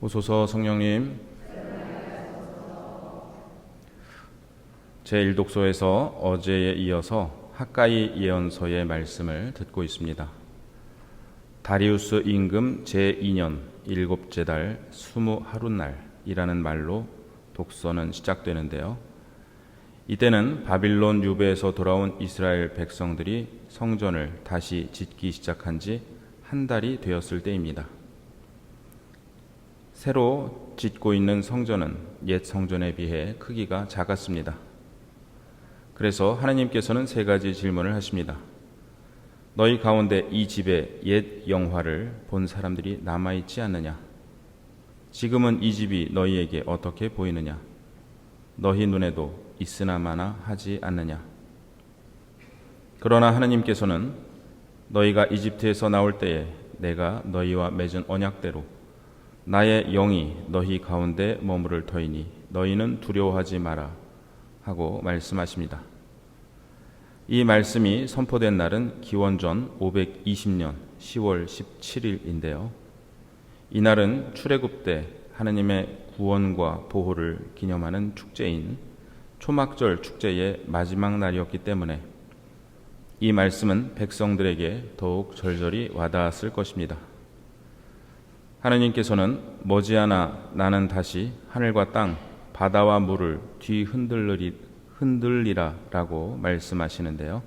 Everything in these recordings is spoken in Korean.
오소서 성령님 제1독소에서 어제에 이어서 학가이 예언서의 말씀을 듣고 있습니다. 다리우스 임금 제2년 일곱째 달 스무 하룻날이라는 말로 독서는 시작되는데요. 이때는 바빌론 유배에서 돌아온 이스라엘 백성들이 성전을 다시 짓기 시작한 지 한 달이 되었을 때입니다. 새로 짓고 있는 성전은 옛 성전에 비해 크기가 작았습니다. 그래서 하나님께서는 세 가지 질문을 하십니다. 너희 가운데 이 집의 옛 영화를 본 사람들이 남아있지 않느냐? 지금은 이 집이 너희에게 어떻게 보이느냐? 너희 눈에도 있으나마나 하지 않느냐? 그러나 하나님께서는 너희가 이집트에서 나올 때에 내가 너희와 맺은 언약대로 나의 영이 너희 가운데 머무를 터이니 너희는 두려워하지 마라 하고 말씀하십니다. 이 말씀이 선포된 날은 기원전 520년 10월 17일인데요. 이날은 출애굽 때 하나님의 구원과 보호를 기념하는 축제인 초막절 축제의 마지막 날이었기 때문에 이 말씀은 백성들에게 더욱 절절히 와닿았을 것입니다. 하나님께서는 머지않아 나는 다시 하늘과 땅, 바다와 물을 뒤 흔들리리, 흔들리라라고 말씀하시는데요.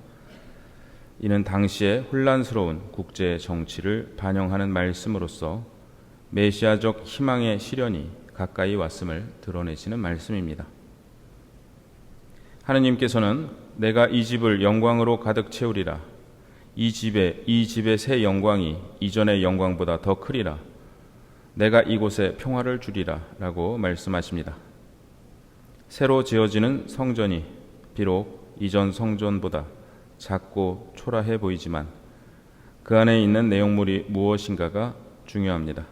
이는 당시의 혼란스러운 국제 정치를 반영하는 말씀으로서 메시아적 희망의 실현이 가까이 왔음을 드러내시는 말씀입니다. 하느님께서는 내가 이 집을 영광으로 가득 채우리라. 이 집에 이 집의 새 영광이 이전의 영광보다 더 크리라. 내가 이곳에 평화를 주리라라고 말씀하십니다. 새로 지어지는 성전이 비록 이전 성전보다 작고 초라해 보이지만 그 안에 있는 내용물이 무엇인가가 중요합니다.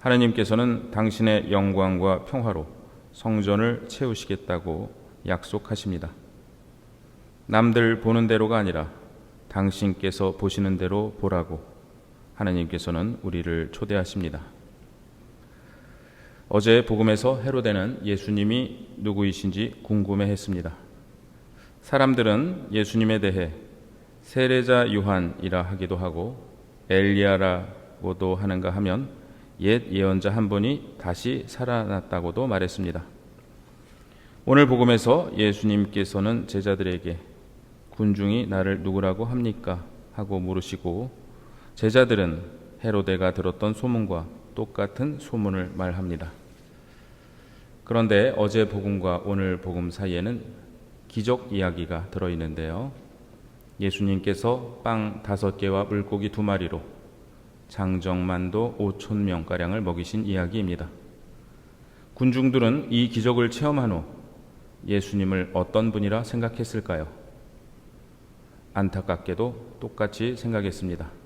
하나님께서는 당신의 영광과 평화로 성전을 채우시겠다고 약속하십니다. 남들 보는 대로가 아니라 당신께서 보시는 대로 보라고 하나님께서는 우리를 초대하십니다. 어제 복음에서 헤로데는 예수님이 누구이신지 궁금해 했습니다. 사람들은 예수님에 대해 세례자 요한이라 하기도 하고 엘리야라고도 하는가 하면 옛 예언자 한 분이 다시 살아났다고도 말했습니다. 오늘 복음에서 예수님께서는 제자들에게 군중이 나를 누구라고 합니까? 하고 물으시고 제자들은 헤로데가 들었던 소문과 똑같은 소문을 말합니다. 그런데 어제 복음과 오늘 복음 사이에는 기적 이야기가 들어 있는데요. 예수님께서 빵 다섯 개와 물고기 두 마리로 장정만도 5천 명가량을 먹이신 이야기입니다. 군중들은 이 기적을 체험한 후 예수님을 어떤 분이라 생각했을까요? 안타깝게도 똑같이 생각했습니다.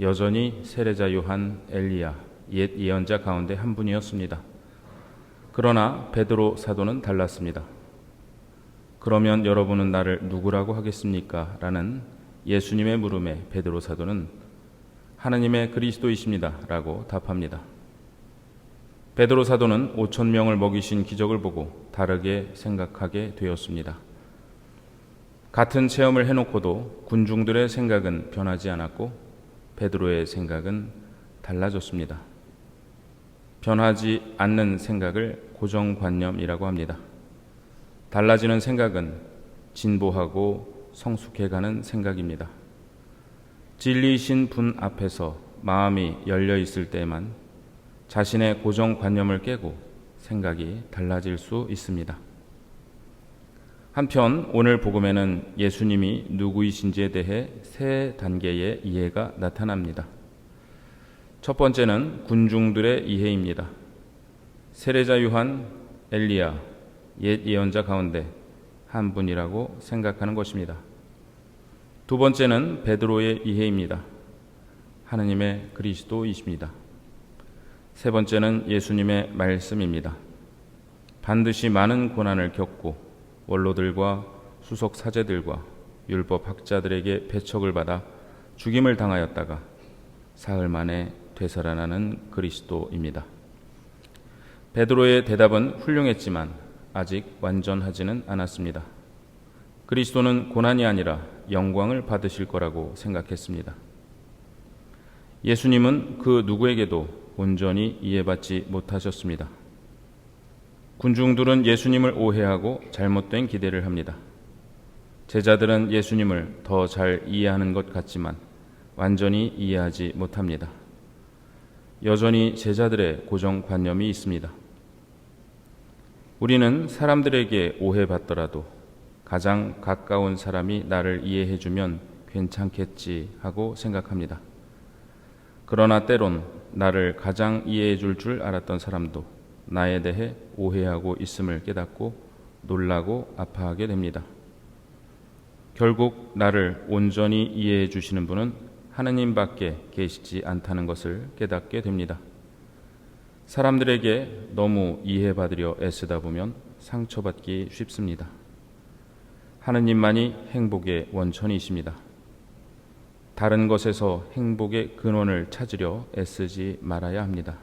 여전히 세례자 요한, 엘리야, 옛 예언자 가운데 한 분이었습니다. 그러나 베드로 사도는 달랐습니다. 그러면 여러분은 나를 누구라고 하겠습니까? 라는 예수님의 물음에 베드로 사도는 하나님의 그리스도이십니다. 라고 답합니다. 베드로 사도는 5천 명을 먹이신 기적을 보고 다르게 생각하게 되었습니다. 같은 체험을 해놓고도 군중들의 생각은 변하지 않았고 베드로의 생각은 달라졌습니다. 변하지 않는 생각을 고정관념이라고 합니다. 달라지는 생각은 진보하고 성숙해가는 생각입니다. 진리이신 분 앞에서 마음이 열려 있을 때만 자신의 고정관념을 깨고 생각이 달라질 수 있습니다. 한편 오늘 복음에는 예수님이 누구이신지에 대해 세 단계의 이해가 나타납니다. 첫 번째는 군중들의 이해입니다. 세례자 요한, 엘리야, 옛 예언자 가운데 한 분이라고 생각하는 것입니다. 두 번째는 베드로의 이해입니다. 하느님의 그리스도이십니다. 세 번째는 예수님의 말씀입니다. 반드시 많은 고난을 겪고 원로들과 수석 사제들과 율법 학자들에게 배척을 받아 죽임을 당하였다가 사흘 만에 되살아나는 그리스도입니다. 베드로의 대답은 훌륭했지만 아직 완전하지는 않았습니다. 그리스도는 고난이 아니라 영광을 받으실 거라고 생각했습니다. 예수님은 그 누구에게도 온전히 이해받지 못하셨습니다. 군중들은 예수님을 오해하고 잘못된 기대를 합니다. 제자들은 예수님을 더 잘 이해하는 것 같지만 완전히 이해하지 못합니다. 여전히 제자들의 고정관념이 있습니다. 우리는 사람들에게 오해받더라도 가장 가까운 사람이 나를 이해해주면 괜찮겠지 하고 생각합니다. 그러나 때론 나를 가장 이해해줄 줄 알았던 사람도 나에 대해 오해하고 있음을 깨닫고 놀라고 아파하게 됩니다. 결국 나를 온전히 이해해 주시는 분은 하느님밖에 계시지 않다는 것을 깨닫게 됩니다. 사람들에게 너무 이해받으려 애쓰다 보면 상처받기 쉽습니다. 하느님만이 행복의 원천이십니다. 다른 것에서 행복의 근원을 찾으려 애쓰지 말아야 합니다.